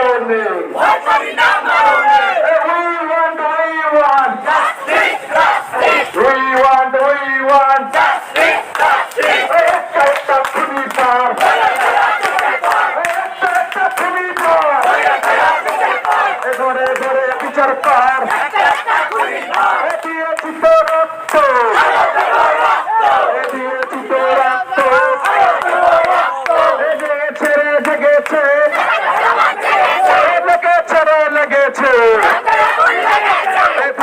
মরণে ভয় করি না মরণে We want, we want, justice justice we want, we want. Justice justice একটা একটা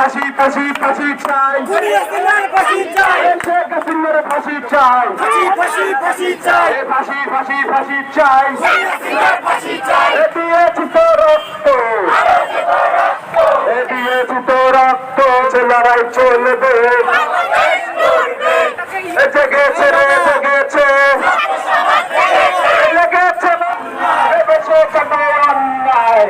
ফাঁসি ফাঁসি ফাঁসি চাই। ফাঁসি চাই। শেখ হাসিনার ফাঁসি চাই। ফাঁসি ফাঁসি চাই। ফাঁসি ফাঁসি ফাঁসি চাই। ফাঁসি চাই। দিয়েছি তো রক্ত। দিয়েছি তো রক্ত। সে লড়াই চলবে। জেগেছে রে জেগেছে। লেগেছে এ বেশে কাটো অন্যায়।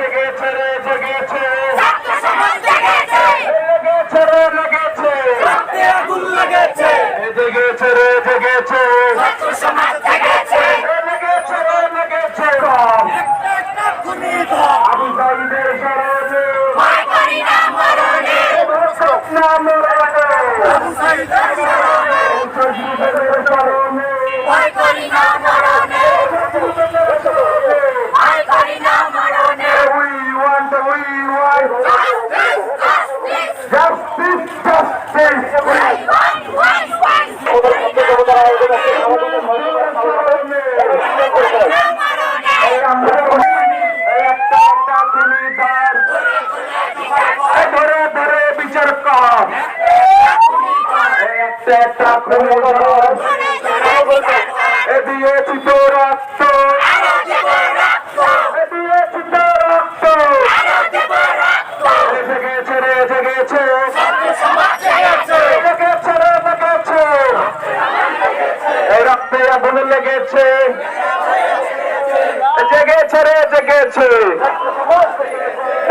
জেগেছে রে জেগেছে। ছাত্র সমাজ জেগেছে। লেগেছে রে লেগেছে। রক্তে আগুন লেগেছে। জেগেছে রে তো রক্ত রক্ত এসে গেছে রে এসে গেছে রক্তে আগুন লেগেছে জেগেছে রে জেগেছে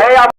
এই